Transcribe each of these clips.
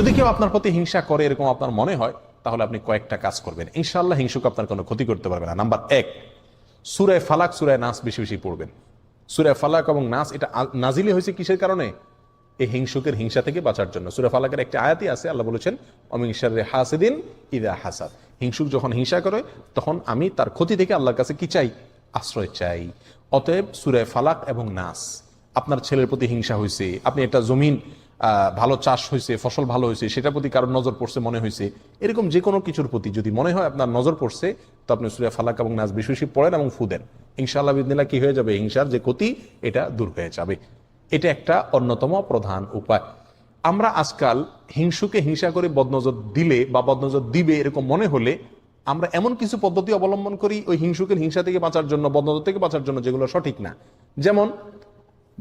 যদি কেউ আপনার প্রতি হিংসা করে, এরকম আপনার মনে হয়, তাহলে আপনি কয়েকটা কাজ করবেন। ইনশাআল্লাহ হিংসুক আপনার কোনো ক্ষতি করতে পারবে না। নাম্বার এক সুরায় ফালাক সুরায় নাস বেশি বেশি পড়বেন। সুরায় ফালাক এবং নাস, এটা নাজিলি হয়েছে কিসের কারণে? এই হিংসুকের হিংসা থেকে বাঁচার জন্য। সুরা ফালাকের একটি আয়াতি আছে, আল্লাহ বলেছেন অমিংসার হাসিদিন ইদা হাসাদ। হিংসুক যখন হিংসা করে, তখন আমি তার ক্ষতি থেকে আল্লাহর কাছে কি চাই? আশ্রয় চাই। অতএব সুরায় ফালাক এবং নাস, আপনার ছেলের প্রতি হিংসা হয়েছে, আপনি একটা জমিন ভালো চাষ হয়েছে, ফসল ভালো হয়েছে, সেটার প্রতি কারোর নজর পড়ছে মনে হয়েছে। এরকম যে কোনো কিছুর প্রতি যদি মনে হয় আপনার নজর পড়ছে, তো আপনি সুরিয়া ফালাক এবং নাজ বেশি বেশি পড়েন এবং ফু দেন। ইনশাআল্লাহ বিদিনা কি হয়ে যাবে? হিংসার যে ক্ষতি, এটা দূর হয়ে যাবে। এটা একটা অন্যতম প্রধান উপায়। আমরা আজকাল হিংসুকে হিংসা করে বদনজর দিলে বা বদনজর দিবে এরকম মনে হলে, আমরা এমন কিছু পদ্ধতি অবলম্বন করি ওই হিংসুকের হিংসা থেকে বাঁচার জন্য, বদনজর থেকে বাঁচার জন্য যেগুলো সঠিক না। যেমন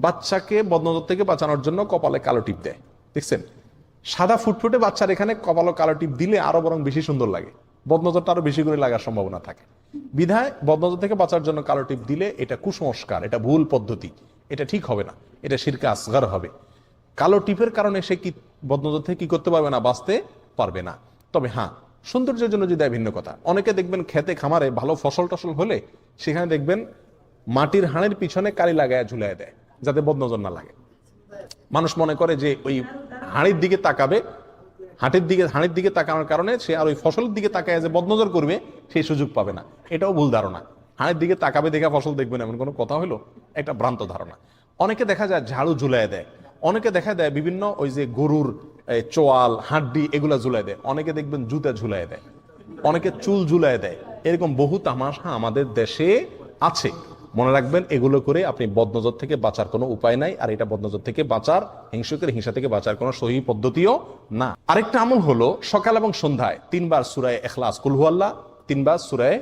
বাচ্চাকে বদনজর থেকে বাঁচানোর জন্য কপালে কালো টিপ দেয়। দেখছেন? সাদা ফুটফুটে বাচ্চার এখানে কপালে কালো টিপ দিলে আরও বরং বেশি সুন্দর লাগে। বদনজরটা আরও বেশি করে লাগার সম্ভাবনা থাকে। বিধায় বদনজর থেকে বাঁচার জন্য কালো টিপ দিলে এটা কুসংস্কার, এটা ভুল পদ্ধতি। এটা ঠিক হবে না, এটা শিরকে আসগার হবে। কালো টিপের কারণে সে কি বদনজর থেকে কি করতে পারবে না, বাঁচতে পারবে না। তবে হ্যাঁ সৌন্দর্যের জন্য যদি ভিন্ন কথা। অনেকে দেখবেন খেতে খামারে ভালো ফসল টসল হলে সেখানে দেখবেন মাটির হাড়ের পিছনে কালি লাগায় ঝুলাই দেয়। যাতে বদনজর না লাগে। মানুষ মনে করে যে ওই হাঁড়ির দিকে তাকাবে, হাটের দিকে, হাঁড়ির দিকে তাকানোর কারণে সে আর ওই ফসলের দিকে তাকায় যে বদনজর করবে, সেই সুযোগ পাবে না। এটাও ভুল ধারণা। হাঁড়ির দিকে তাকাবে দেখে ফসল দেখবেন এমন কোনো কথা হলো? একটা ভ্রান্ত ধারণা। অনেকে দেখা যায় ঝাড়ু ঝুলাই দেয়। অনেকে দেখা দেয় বিভিন্ন ওই যে গরুর চোয়াল, হাড্ডি, এগুলা ঝুলাই দেয়। অনেকে দেখবেন জুতা ঝুলাই দেয়। অনেকে চুল ঝুলাই দেয়। এরকম বহু তামাশা আমাদের দেশে আছে। মনে রাখবেন, এগুলো করে আপনি বদনজর থেকে বাঁচার কোনো উপায় নাই, আর এটা বদনজর থেকে বাঁচার, হিংসুকের হিংসা থেকে বাঁচার কোনো সহি পদ্ধতিও না। আরেকটা আমল হলো, সকাল এবং সন্ধ্যায় তিনবার সুরায় এখলাস কুলহু আল্লাহ, তিনবার সুরায়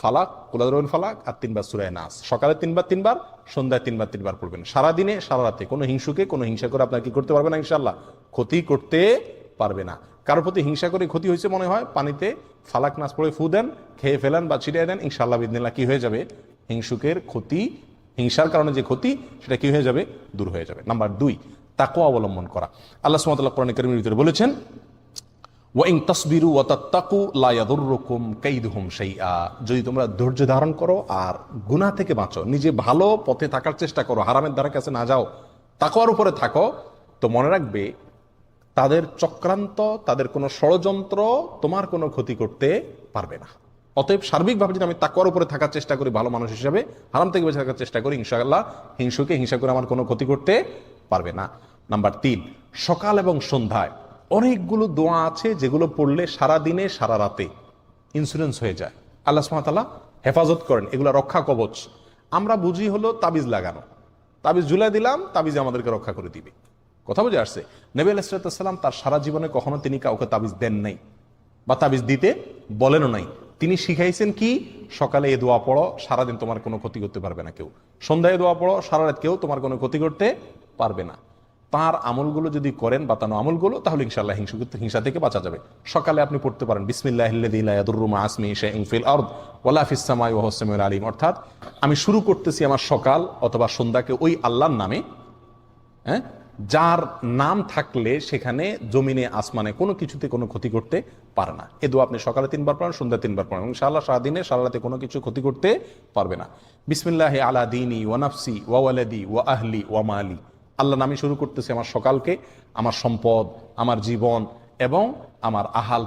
ফালাক কুলাদরুল ফালাক, আর তিনবার সুরায় নাস। সকালে তিনবার তিনবার, সন্ধ্যায় তিনবার তিনবার পড়বেন। সারাদিনে সারা রাতে কোনো হিংসুকে, কোনো হিংসা করে আপনার কি করতে পারবে না ইনশাল্লাহ ক্ষতি করতে পারবে না। কারোর প্রতি হিংসা করে ক্ষতি হয়েছে মনে হয়, পানিতে ফালাক নাচ পড়ে ফু দেন, খেয়ে ফেলেন বা ছিটিয়ে দেন ইনশাল্লাহ বিদিনাল্লাহ কি হয়ে যাবে? হিংসুকের ক্ষতি, হিংসার কারণে যে ক্ষতি, সেটা কি হয়ে যাবে? দূর হয়ে যাবে। নাম্বার দুই তাকে অবলম্বন করা। আল্লাহ সুমতাল্লাহ কোরআন করিমের ভিতরে বলেছেন ওয়াইং তসবিরু ও তাত্তাকু লায়াদুররকুম কাইদুহুম শাইআ। যদি তোমরা ধৈর্য ধারণ করো আর গুনাহ থেকে বাঁচো, নিজে ভালো পথে থাকার চেষ্টা করো, হারামের দ্বারা কাছে না যাও, তাকওয়ার উপরে থাকো, তো মনে রাখবে তাদের চক্রান্ত, তাদের কোনো ষড়যন্ত্র তোমার কোনো ক্ষতি করতে পারবে না। অতএব সার্বিকভাবে যদি আমি তাকওয়ার উপরে থাকার চেষ্টা করি ভালো মানুষ হিসেবে, হারাম থেকে বেঁচে থাকার চেষ্টা করি, ইনশাআল্লাহ হিংসুকে হিংসা করে আমার কোনো ক্ষতি করতে পারবে না। নাম্বার তিন, সকাল এবং সন্ধ্যায় অনেকগুলো দোয়া আছে যেগুলো পড়লে সারা দিনে সারা রাতে ইন্স্যুরেন্স হয়ে যায়। আল্লাহ সুমাতাল্লাহ হেফাজত করেন, এগুলো রক্ষা কবচ। আমরা বুঝি হলো তাবিজ লাগানো। তাবিজ ঝুলাই দিলাম, তাবিজ আমাদেরকে রক্ষা করে দিবে। কথা বুঝে আসছে? নবী আলাইসালাম তার সারা জীবনে কখনো তিনি কাউকে তাবিজ দেন নাই বা তাবিজ দিতে বলেনও নাই। তিনি শিখাইছেন কি? সকালে এ দোয়া পড়ো, সারাদিন তোমার কোনো ক্ষতি করতে পারবে না কেউ। সন্ধ্যায় দোয়া পড়ো, সারা রাত কেউ তোমার কোনো ক্ষতি করতে পারবে না। তার আমলগুলো যদি করেন বাতানো আমলগুলো, তাহলে ইনশাল্লাহ হিংসা হিংসা থেকে বাঁচা যাবে। সকালে আপনি পড়তে পারেন হুসমিউল আলিম। অর্থাৎ আমি শুরু করতেছি আমার সকাল অথবা সন্ধ্যাকে ওই আল্লাহর নামে হ্যাঁ? যার নাম থাকলে সেখানে জমিনে, আসমানে কোনো কিছুতে কোনো ক্ষতি করতে পারে না। এ আপনি সকালে তিনবার পড়েন, সন্ধ্যা তিনবার পড়েন। এবং সারা সারাদিনে সারাতে কোনো কিছু ক্ষতি করতে পারবে না। বিসমিল্লাহ আলা দিনী ওয়ানাফসি ওয়াওয়ালাদি ওয়া আহলি ওয়া মালি। আল্লাহ নামে শুরু করতেছি আমার সকালকে, আমার সম্পদ, আমার জীবন এবং আমার আহাল।